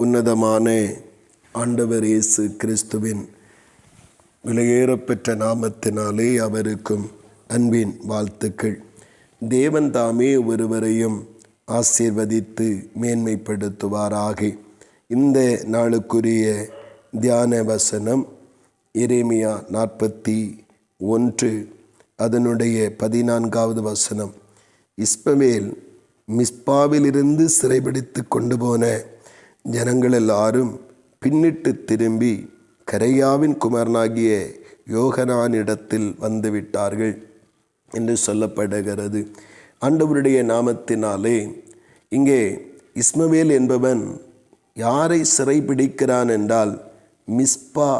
உன்னதமான ஆண்டவர் இயேசு கிறிஸ்துவின் விலையேறப்பெற்ற நாமத்தினாலே அவருக்கும் அன்பின் வாழ்த்துக்கள். தேவன் தாமே ஒருவரையும் ஆசீர்வதித்து மேன்மைப்படுத்துவாராக. இந்த நாளுக்குரிய தியான வசனம் எரேமியா நாற்பத்தி ஒன்று அதனுடைய பதினான்காவது வசனம். இஸ்மவேல் மிஸ்பாவிலிருந்து சிறைபிடித்து கொண்டு போன ஜனங்கள் எல்லாரும் பின்னிட்டு திரும்பி கரையாவின் குமரனாகிய யோகனானிடத்தில் வந்துவிட்டார்கள் என்று சொல்லப்படுகிறது. ஆண்டவருடைய நாமத்தினாலே இங்கே இஸ்மவேல் என்பவன் யாரை சிறைபிடிக்கிறான் என்றால் மிஸ்பா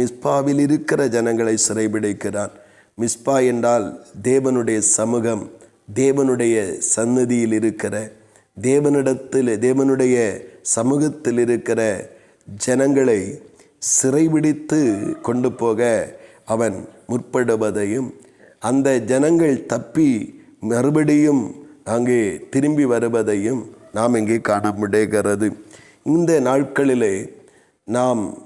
மிஸ்பாவில் இருக்கிற ஜனங்களை சிறைபிடிக்கிறான். மிஸ்பா என்றால் தேவனுடைய சமூகம் தேவனுடைய சந்நிதியில் இருக்கிற தேவனிடத்தில் தேவனுடைய சமூகத்தில் இருக்கிற ஜனங்களை சிறைபிடித்து கொண்டு போக அவன் முற்படுவதையும் அந்த ஜனங்கள் தப்பி மறுபடியும் அங்கே திரும்பி வருவதையும் நாம் இங்கே காண முடிகிறது. இந்த நாட்களிலே நாம்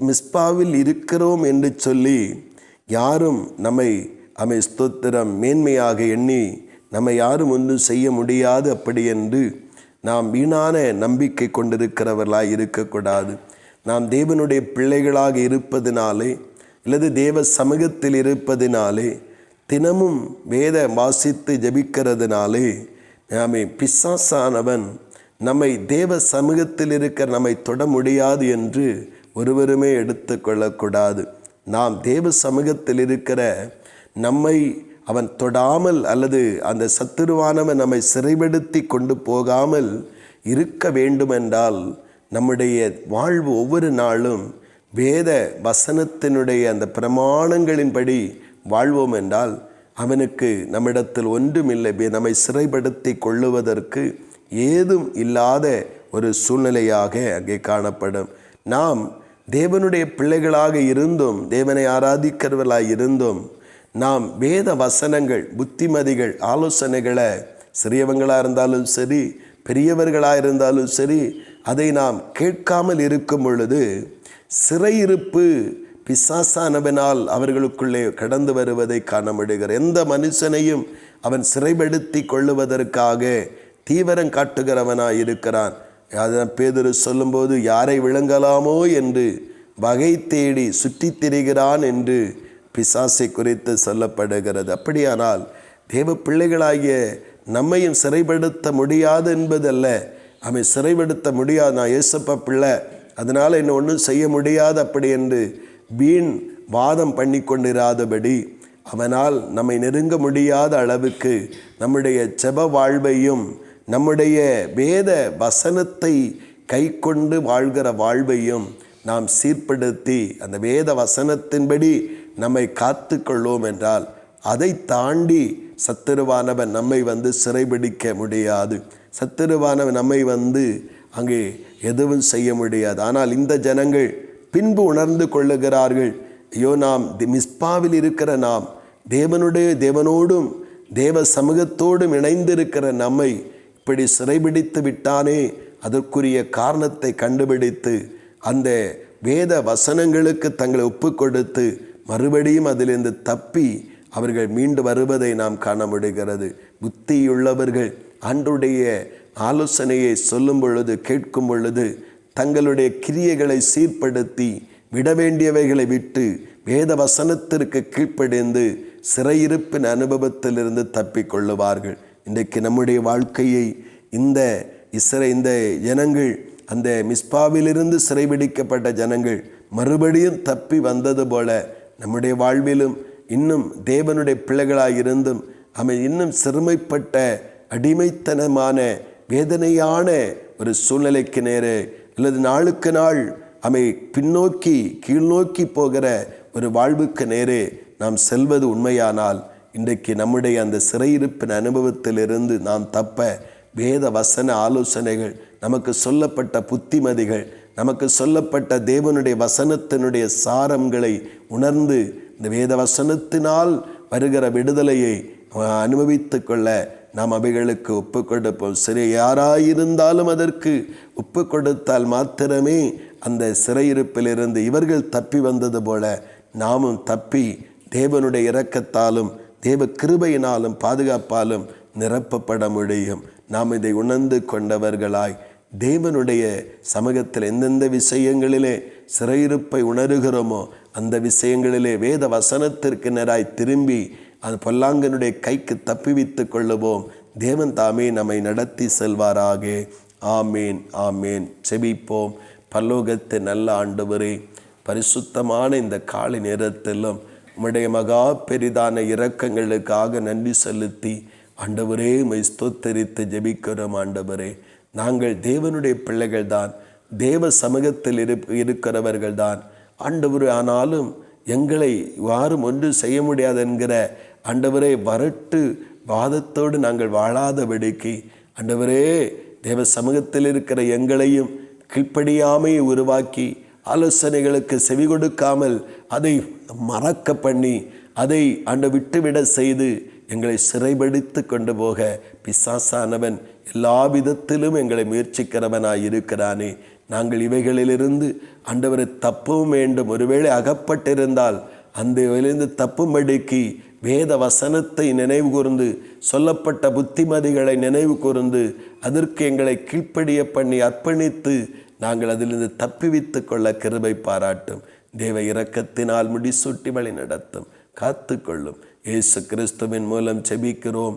மிஸ்பாவில் இருக்கிறோம் என்று சொல்லி யாரும் நம்மை அமை ஸ்தோத்திரம் மேன்மையாக எண்ணி நம்மை யாரும் ஒன்றும் செய்ய முடியாது அப்படி என்று நாம் வீணான நம்பிக்கை கொண்டிருக்கிறவர்களாக இருக்கக்கூடாது. நாம் தேவனுடைய பிள்ளைகளாக இருப்பதினாலே அல்லது தேவ சமூகத்தில் இருப்பதினாலே தினமும் வேத வாசித்து ஜபிக்கிறதுனாலே நாமே பிசாசானவன். நம்மை தேவ சமூகத்தில் இருக்க நம்மை தொட முடியாது என்று ஒருவருமே எடுத்துக்கொள்ளக்கூடாது. நாம் தேவ சமூகத்தில் இருக்கிற நம்மை அவன் தொடாமல் அல்லது அந்த சத்துருவானவன் நம்மை சிறைப்படுத்தி கொண்டு போகாமல் இருக்க வேண்டுமென்றால் நம்முடைய வாழ்வு ஒவ்வொரு நாளும் வேத வசனத்தினுடைய அந்த பிரமாணங்களின்படி வாழ்வோம் என்றால் அவனுக்கு நம்மிடத்தில் ஒன்றுமில்லை. நம்மை சிறைப்படுத்தி கொள்ளுவதற்கு ஏதும் இல்லாத ஒரு சூழ்நிலையாக அங்கே காணப்படும். நாம் தேவனுடைய பிள்ளைகளாக இருந்தும் தேவனை ஆராதிக்கிறவர்களாக இருந்தும் நாம் வேத வசனங்கள் புத்திமதிகள் ஆலோசனைகளை சிறியவங்களாக இருந்தாலும் சரி பெரியவர்களாக இருந்தாலும் சரி அதை நாம் கேட்காமல் இருக்கும் பொழுது சிறையிருப்பு பிசாசானவனால் அவர்களுக்குள்ளே கடந்து வருவதை காண முடிகிற எந்த மனுஷனையும் அவன் சிறைப்படுத்தி கொள்ளுவதற்காக தீவிரம் காட்டுகிறவனாக இருக்கிறான். அதன் பேதரு சொல்லும்போது யாரை விளங்கலாமோ என்று வகை தேடி சுற்றித் திரிகிறான் என்று பிசாசை குறித்து சொல்லப்படுகிறது. அப்படியானால் தேவ பிள்ளைகளாகிய நம்மையும் சிறைப்படுத்த முடியாது என்பதல்ல. அவன் சிறைப்படுத்த முடியாது நான் ஏசப்ப பிள்ளை அதனால் என்ன ஒன்றும் செய்ய முடியாது அப்படி என்று வீண் வாதம் பண்ணி கொண்டிராதபடி அவனால் நம்மை நெருங்க முடியாத அளவுக்கு நம்முடைய செப வாழ்வையும் நம்முடைய வேத வசனத்தை கை கொண்டு வாழ்கிற வாழ்வையும் நாம் சீர்படுத்தி அந்த வேத வசனத்தின்படி நம்மை காத்து கொள்வோம் என்றால் அதை தாண்டி சத்துருவானவன் நம்மை வந்து சிறைபிடிக்க முடியாது. சத்துருவானவன் நம்மை வந்து அங்கே எதுவும் செய்ய முடியாது. ஆனால் இந்த ஜனங்கள் பின்பு உணர்ந்து கொள்ளுகிறார்கள் ஐயோ நாம் மிஸ்பாவில் இருக்கிற நாம் தேவனுடைய தேவனோடும் தேவ சமூகத்தோடும் இணைந்திருக்கிற நம்மை இப்படி சிறைபிடித்து விட்டானே அதற்குரிய காரணத்தை கண்டுபிடித்து அந்த வேத வசனங்களுக்கு தங்களை ஒப்பு கொடுத்து மறுபடியும் அதிலிருந்து தப்பி அவர்கள் மீண்டு வருவதை நாம் காண முடிகிறது புத்தியுள்ளவர்கள் அன்றுடைய ஆலோசனையை சொல்லும் பொழுது கேட்கும் பொழுது தங்களுடைய கிரியைகளை சீர்படுத்தி விட வேண்டியவைகளை விட்டு வேத வசனத்திற்கு கீழ்ப்படைந்து சிறையிருப்பின் அனுபவத்திலிருந்து தப்பிக்கொள்ளுவார்கள் இன்றைக்கு நம்முடைய வாழ்க்கையை இந்த இஸ்ரே இந்த ஜனங்கள் அந்த மிஸ்பாவிலிருந்து சிறைபிடிக்கப்பட்ட ஜனங்கள் மறுபடியும் தப்பி வந்தது போல நம்முடைய வாழ்விலும் இன்னும் தேவனுடைய பிள்ளைகளாக இருந்தும் அவன் இன்னும் சிறுமைப்பட்ட அடிமைத்தனமான வேதனையான ஒரு சூழ்நிலைக்கு நேரே அல்லது நாளுக்கு நாள் அவை பின்னோக்கி கீழ்நோக்கி போகிற ஒரு வாழ்வுக்கு நேரே நாம் செல்வது உண்மையானால் இன்றைக்கு நம்முடைய அந்த சிறையிருப்பின் அனுபவத்திலிருந்து நாம் தப்ப வேத வசன ஆலோசனைகள் நமக்கு சொல்லப்பட்ட புத்திமதிகள் நமக்கு சொல்லப்பட்ட தேவனுடைய வசனத்தினுடைய சாரங்களை உணர்ந்து இந்த வேத வசனத்தினால் வருகிற விடுதலையை அனுபவித்து கொள்ள நாம் அவைகளுக்கு ஒப்பு கொடுப்போம். சிறை யாராயிருந்தாலும் அதற்கு ஒப்பு கொடுத்தால் மாத்திரமே அந்த சிறையிருப்பிலிருந்து இவர்கள் தப்பி வந்தது போல நாமும் தப்பி தேவனுடைய இரக்கத்தாலும் தேவ கிருபையினாலும் பாதுகாப்பாலும் நிரப்பப்பட முடியும். நாம் இதை உணர்ந்து கொண்டவர்களாய் தேவனுடைய சமூகத்தில் எந்தெந்த விஷயங்களிலே சிறையிருப்பை உணர்கிறோமோ அந்த விஷயங்களிலே வேத வசனத்திற்கு நேராய் திரும்பி அது பொல்லாங்கனுடைய கைக்கு தப்பிவித்து கொள்ளுவோம். தேவன் தாமே நம்மை நடத்தி செல்வாராக. ஆமேன் ஆமேன். செபிப்போம். பல்லோகத்தை நல்ல ஆண்டவரே பரிசுத்தமான இந்த காலை நேரத்திலும் உம்முடைய மகா பெரிதான இரக்கங்களுக்காக நன்றி செலுத்தி ஆண்டவரே மை ஸ்தோத்தரித்து ஜெபிக்கிறோம் ஆண்டவரே. நாங்கள் தேவனுடைய பிள்ளைகள் தான் தேவ சமூகத்தில் இரு இருக்கிறவர்கள் தான் ஆண்டவர் ஆனாலும் எங்களை யாரும் ஒன்று செய்ய முடியாது என்கிற ஆண்டவரே வரட்டு வாதத்தோடு நாங்கள் வாழாதபடிக்கு ஆண்டவரே தேவ சமூகத்தில் இருக்கிற எங்களையும் கீழ்ப்படியாமையை உருவாக்கி ஆலோசனைகளுக்கு செவி கொடுக்காமல் அதை மறக்க பண்ணி அதை ஆண்டு விட்டுவிட செய்து எங்களை சிறைப்படுத்தி கொண்டு போக பிசாசானவன் எல்லா விதத்திலும் எங்களை முயற்சிக்கிறவனாய் இருக்கிறானே. நாங்கள் இவைகளிலிருந்து ஆண்டவரை தப்பவும் வேண்டும். ஒருவேளை அகப்பட்டிருந்தால் அந்த இவையிலிருந்து தப்பும்படிக்கு வேத வசனத்தை நினைவு கூர்ந்து சொல்லப்பட்ட புத்திமதிகளை நினைவு கூர்ந்து அதற்கு எங்களை கீழ்ப்படிய பண்ணி அர்ப்பணித்து நாங்கள் அதிலிருந்து தப்பிவித்து கொள்ள கிருபை பாராட்டும். தேவ இரக்கத்தினால் முடிசூட்டி வழி நடத்தும் காத்துக்கொள்ளும். இயேசு கிறிஸ்துவின் மூலம் செபிக்கிறோம்